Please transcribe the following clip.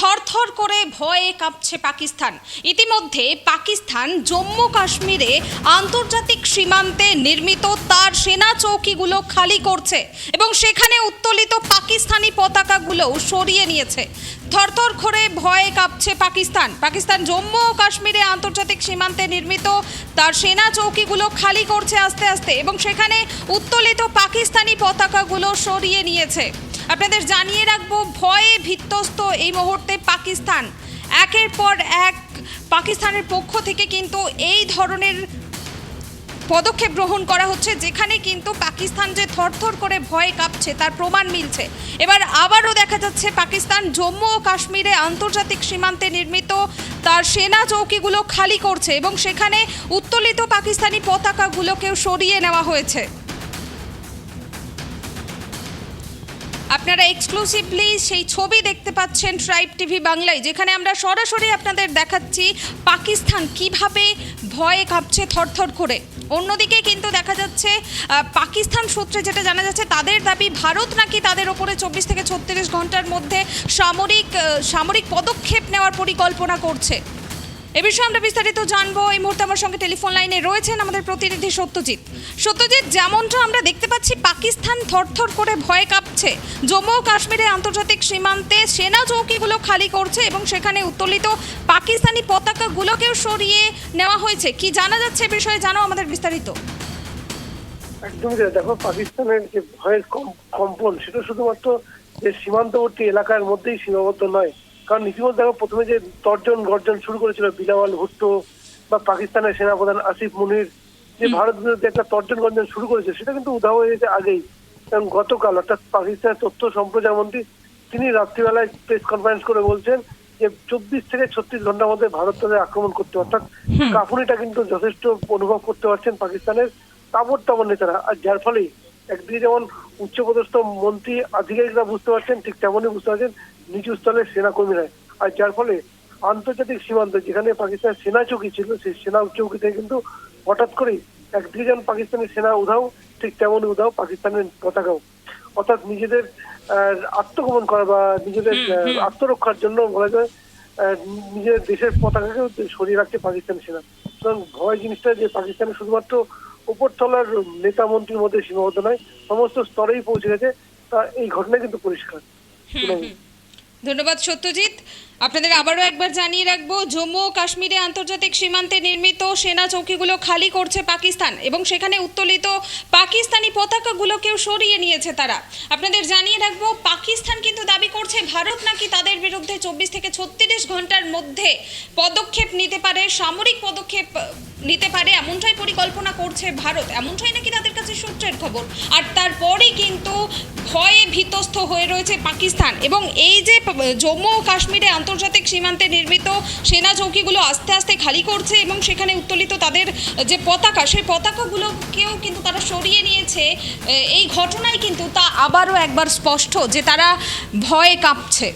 থরথর করে ভয়ে কাঁপছে পাকিস্তান। ইতিমধ্যে পাকিস্তান জম্মু কাশ্মীরে আন্তর্জাতিক সীমান্তে নির্মিত তার সেনা চৌকিগুলো খালি করছে এবং সেখানে উত্তোলিত পাকিস্তানি পতাকাগুলো সরিয়ে নিয়েছে। থরথর করে ভয়ে কাঁপছে পাকিস্তান। পাকিস্তান জম্মু ও কাশ্মীরে আন্তর্জাতিক সীমান্তে নির্মিত তার সেনা চৌকিগুলো খালি করছে আস্তে আস্তে এবং সেখানে উত্তোলিত পাকিস্তানি পতাকাগুলো সরিয়ে নিয়েছে। আপনাদের জানিয়ে রাখব, ভয়ে ভিত্তস্ত এই মুহূর্তে পাকিস্তান। একের পর এক পাকিস্তানের পক্ষ থেকে কিন্তু এই ধরনের পদক্ষেপ গ্রহণ করা হচ্ছে, যেখানে কিন্তু পাকিস্তান যে থরথর করে ভয়ে কাঁপছে, তার প্রমাণ মিলছে। এবার আবারও দেখা যাচ্ছে পাকিস্তান জম্মু ও কাশ্মীরে আন্তর্জাতিক সীমান্তে নির্মিত তার সেনা চৌকিগুলো খালি করছে এবং সেখানে উত্তোলিত পাকিস্তানি পতাকাগুলোকেও সরিয়ে নেওয়া হয়েছে। আপনারা এক্সক্লুসিভলি সেই ছবি দেখতে পাচ্ছেন ট্রাইব টিভি বাংলায়, যেখানে আমরা সরাসরি আপনাদের দেখাচ্ছি পাকিস্তান কীভাবে ভয়ে কাঁপছে থরথর করে। অন্যদিকে কিন্তু দেখা যাচ্ছে পাকিস্তান সূত্রে যেটা জানা যাচ্ছে, তাদের দাবি ভারত নাকি তাদের ওপরে চব্বিশ থেকে ছত্রিশ ঘণ্টার মধ্যে সামরিক সামরিক পদক্ষেপ নেওয়ার পরিকল্পনা করছে। এ বিষয়ে আমরা বিস্তারিত জানব। এই মুহূর্তে আমার সঙ্গে টেলিফোন লাইনে রয়েছেন আমাদের প্রতিনিধি সত্যজিৎ। সত্যজিৎ, যেমনটা আমরা দেখতে পাচ্ছি, পাকিস্তান থরথর করে ভয়ে কাঁপছে। জম্মু ও কাশ্মীরের আন্তর্জাতিক সীমান্তে সেনা চৌকিগুলো খালি করছে এবং সেখানে উত্তোলিত পাকিস্তানি পতাকাগুলোকেও সরিয়ে নেওয়া হয়েছে। কি জানা যাচ্ছে এ বিষয়ে? জানো আমাদের বিস্তারিত। একদমই দেখো, পাকিস্তানের যে ভয়ের কম- কম্পন, সেটা শুধুমাত্র যে সীমান্তবর্তী এলাকার মধ্যেই সীমাবদ্ধ নয় কারণ ইতিমধ্যে দেখো প্রথমে যে তর্জন গর্জন শুরু করেছিল বিলাওয়াল ভুট্টো বা পাকিস্তানের সেনাপ্রধান আসিফ মুনির যে ভারত বিরুদ্ধে একটা তর্জন গর্জন শুরু করেছে সেটা কিন্তু উধাও হয়ে গেছে আগেই। এবং গতকাল অর্থাৎ পাকিস্তানের তথ্য সম্প্রচার মন্ত্রী তিনি রাত্রিবেলায় প্রেস কনফারেন্স করে বলছেন যে চব্বিশ থেকে ছত্রিশ ঘণ্টার মধ্যে ভারত তাদের আক্রমণ করতে অর্থাৎ কাঁপুনিটা কিন্তু যথেষ্ট অনুভব করতে পারছেন পাকিস্তানের তাবর তাবর নেতারা। আর যার ফলে একদিকে যেমন উচ্চপদস্থ মন্ত্রী আধিকারিকরা বুঝতে পারছেন ঠিক তেমনই বুঝতে পারছেন নিচু স্তরের সেনাকর্মীরা। আর যার ফলে আন্তর্জাতিক সীমান্ত যেখানে পাকিস্তানের সেনা চৌকি ছিল সেই সেনা চৌকিতে কিন্তু হঠাৎ করেই এক যেমন পাকিস্তানের সেনা উধাও ঠিক তেমনই উধাও পাকিস্তানের পতাকাও। অর্থাৎ নিজেদের আহ, আত্মগোপন করা বা নিজেদের আত্মরক্ষার জন্য বলা যায় আহ, নিজের দেশের পতাকাকেও সরিয়ে রাখছে পাকিস্তান সেনা। সুতরাং ভয় জিনিসটা যে পাকিস্তানে শুধুমাত্র উপরতলার নেতা মন্ত্রীর মধ্যে সীমাবদ্ধ নয়, সমস্ত স্তরেই পৌঁছে গেছে। তা এই ঘটনা কিন্তু পরিষ্কার। ধন্যবাদ সত্যজিৎ। আপনাদের আবারও একবার জানিয়ে রাখব, জম্মু ও কাশ্মীরে আন্তর্জাতিক সীমান্তে নির্মিত সেনা চৌকিগুলো খালি করছে পাকিস্তান এবং সেখানে উত্তোলিত পাকিস্তানি পতাকাগুলোকেও সরিয়ে নিয়েছে তারা। আপনাদের জানিয়ে রাখব, পাকিস্তান কিন্তু দাবি করছে ভারত নাকি তাদের বিরুদ্ধে চব্বিশ থেকে ছত্রিশ ঘণ্টার মধ্যে পদক্ষেপ নিতে পারে, সামরিক পদক্ষেপ নিতে পারে, এমনটাই পরিকল্পনা করছে ভারত। এমনটাই নাকি তাদের কাছে সূত্রের খবর। আর তারপরেই কিন্তু ভয়ে ভীতস্থ হয়ে রয়েছে পাকিস্তান এবং এই যে জম্মু ও কাশ্মীরে আন্তর্জাতিক সীমান্তে নির্মিত সেনা চৌকিগুলো আস্তে আস্তে খালি করছে এবং সেখানে উত্তোলিত তাদের যে পতাকা, সেই পতাকাগুলোকেও কিন্তু তারা সরিয়ে নিয়েছে। এই ঘটনায় কিন্তু তা আবারও একবার স্পষ্ট যে তারা ভয়ে কাঁপছে।